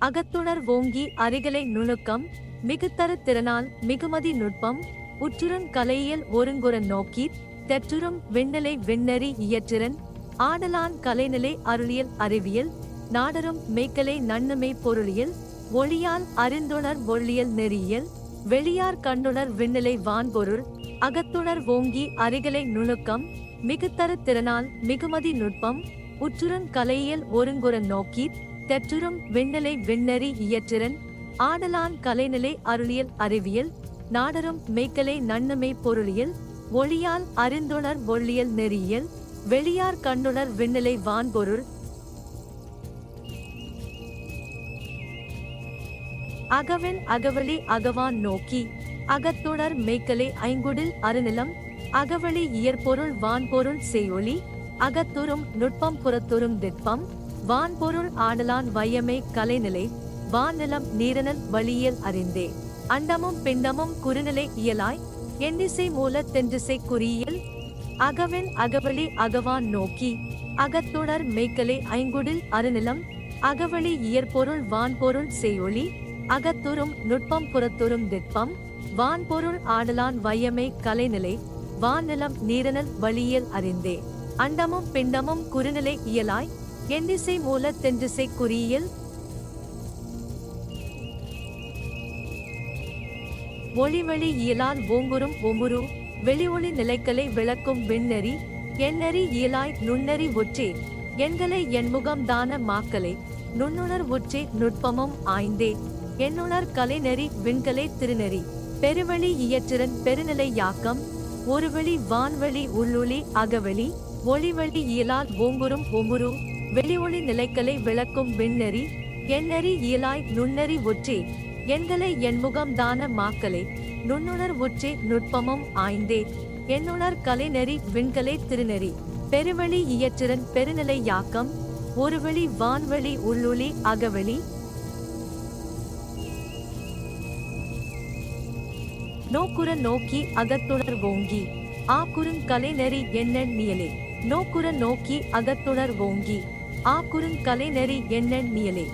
அகத்துணர் ஓங்கி அருகலை நுணுக்கம் மிகுத்தர திறனால் மிகுமதி நுட்பம் உற்றுரன் கலையியல் ஒருங்குறன் நோக்கி தெற்றுரும் விண்ணலை விண்ணறி இயற்றிறன் ஆடலான் கலைநிலை அருளியல் அறிவியல் நாடரும் மெய்க்கலை நன்னுமை பொருளியல் ஒளியால் அறிந்துணர் ஒள்ளியல் நெறியியல் வெளியார் கண்டுணர் விண்ணிலை வான்பொருள் அகத்துணர் ஓங்கி அருகலை நுணுக்கம் மிகுத்தர திறனால் மிகுமதி நுட்பம் உற்றுரன் கலையியல் ஒருங்குறன் நோக்கி தெற்றுரும் விண்ணலை விண்ணறி இயற்றிறன் ஆடலான் கலைநிலை அருளியல் அறிவியல் நாடரும் மெய்க்கலை நன்னமை பொருளியல் ஒளியால் அறிந்துணர் ஒள்ளியல் நெறியியல் வெளியார் கண்ணுணர் விண்ணிலை வான்பொருள். அகவன் அகவழி அகவான் நோக்கி அகத்துணர் மேய்க்கலை ஐங்குடில் அருநிலம் அகவழி இயற்பொருள் வான்பொருள் செய்யொளி அகத்துறும் நுட்பம் புறத்துறும் திட்பம் வான்பொருள் ஆடலான் வையமே கலைநிலை வானிலம் நீரனல் வழியியல் அறிந்தே. அண்டமும் பிண்டமும் குறுநிலை இயலாய் எண்ணிசை மூல தென்றிசை குறியியல் அகவன் அகவழி அகவான் நோக்கி அகத்தொடர் மேய்க்கலை ஐங்குடில் அருநிலம் அகவழி இயற்பொருள் வான்பொருள் செய்யொளி அகத்துறும் நுட்பம் புறத்துறும் திட்பம் வான்பொருள் ஆடலான் வையமை கலைநிலை வானிலம் நீரனல் வழியியல் அறிந்தே. அண்டமும் பிண்டமும் குறுநிலை இயலாய் எண்ணிசை மூல தென்றிசை குறியில் ஒளிவழி இயலால் ஓங்குறும் ஒமுரு வெளி ஒளி நிலைக்கலை விளக்கும் விண்ணறி எண்ணறி இயலாய் நுண்ணறி ஒற்றே எண்களை எண்முகம் தான மாக்கலை நுண்ணுணர் ஒற்றே நுட்பமும் ஆய்ந்தே எண்ணுணர் கலைநெறி விண்கலை திருநெறி பெருவழி இயற்றிறன் பெருநிலை யாக்கம் ஒருவழி வான்வழி உள்ளொளி அகவழி ஒளிவழி இயலால் ஓங்குறும் ஒமுரு வெளி ஒளி நிலைகளை விளக்கும் விண்ணறி எண்ணறி இயலாய் நுண்ணறி ஒற்றே எண்களை எண்முகம் தான மாக்கலை நுண்ணுணர் ஒற்றே நுட்பமும் ஆய்ந்தே எண்ணுணர் கலைநெறி விண்கலை திருநெறி பெருவழி இயற்றிறன் பெருநிலை யாக்கம் ஒருவழி வான்வழி உள்ளொளி அகவழி நோக்குற நோக்கி அகத்துணர் ஓங்கி ஆக்குறுங் கலைநெறி எண்ணெண் நியலே நோக்குற நோக்கி அகத்துணர் ஓங்கி. ஆக்குறுங் கலைநெறி எண்ணெண் நியலே.